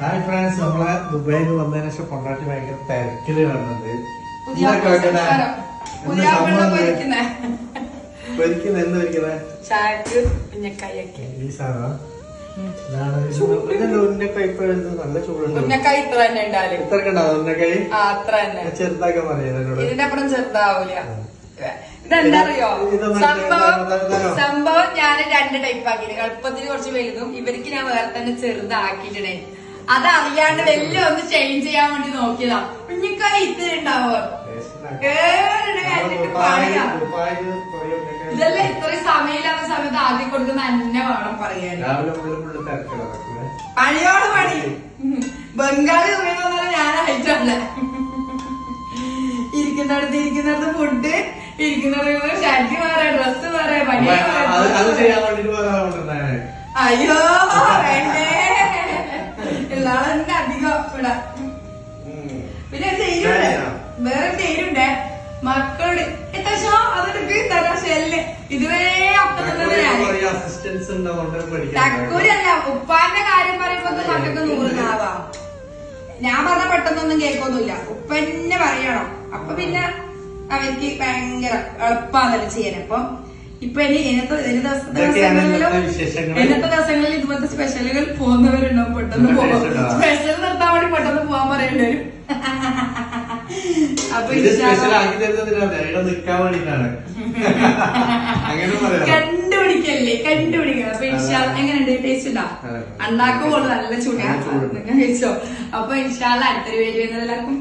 Hi friends നമ്മളെ ദുബായിൽ വന്നതിന് ശേഷം കൊണ്ടാട്ടി ഭയങ്കര തിരക്കിൽ കാണുന്നുണ്ട് എന്താ ഈ സാധനം? നല്ല ചൂടുണ്ട്. ഉന്നക്കായ ഇത്ര തന്നെ ഉന്നക്കായി അത്ര തന്നെ. ചെറുതാക്കാൻ ഇതിന്റെ അപ്പുറം ചെറുതാവൂല. സംഭവം സംഭവം ഞാൻ രണ്ട് ടൈപ്പ് ആക്കി എളുപ്പത്തിന് കുറച്ച് വലുതും ഇവർക്ക് ഞാൻ വേറെ തന്നെ ചെറുതാക്കിയിട്ടേ അതറിയാണ്ട് വലിയ ഒന്ന് ചേഞ്ച് ചെയ്യാൻ വേണ്ടി നോക്കിയതാ. ഉന്നക്കായ ഇത്തിരി ഉണ്ടാവോ ഇതെല്ലാം ഇത്രയും സമയമില്ലാത്ത സമയത്ത് ആദ്യം കൊടുക്കുന്ന അന്നെ വേണം പറയാൻ. പണിയോട് പണി. ബംഗാളി സമയം ഞാനായിട്ടല്ല. ഇരിക്കുന്നിടത്ത് ഇരിക്കുന്നിടത്ത് ഫുഡ് ഇരിക്കുന്നിടത്ത് ഷർട്ട് വേറെ ഡ്രസ് മാറേ പണി വേറെ. ആളുണ്ടാണ് അയ്യോ. പിന്നെ ഒരു തേരുണ്ട് വേറെ തേരുണ്ട് മക്കളുടെ എത്താശോ അതെടുക്ക് തരാശല്ലേ ഇതുവരെ തക്കൂരല്ല ഉപ്പാന്റെ കാര്യം പറയുമ്പോ മക്കൾക്ക് നൂറ് നാവാം ഞാൻ പറഞ്ഞ പെട്ടെന്നൊന്നും കേൾക്കൊന്നുമില്ല. ഉപ്പന്നെ പറയണം. അപ്പൊ പിന്നെ അവർക്ക് ഭയങ്കര എളുപ്പാന്നല്ലോ ചെയ്യാൻ. അപ്പൊ ഇപ്പൊ ഇനി ഇന്നത്തെ ഇനി ദിവസത്തെ ദിവസങ്ങളിലും. ഇന്നത്തെ ദിവസങ്ങളിൽ ഇതുപോലത്തെ സ്പെഷ്യലുകൾ പോകുന്നവരുണ്ടാവും പെട്ടെന്ന് പോകും. സ്പെഷ്യൽ ആ. സ്പെഷ്യൽ നിർത്താൻ വേണ്ടി അപ്പൊ കണ്ടുപിടിക്കല്ലേ കണ്ടുപിടിക്കണം അപ്പൊ ഇൻഷാ എങ്ങനെയുണ്ട്? ടേസ്റ്റ് ഉണ്ടാ. ഉണ്ടാക്കുമ്പോൾ നല്ല ചൂടാ. നിങ്ങൾ കഴിച്ചോ. അപ്പൊ ഇൻഷാല്ല അടുത്തൊരു വീഡിയോ എല്ലാവർക്കും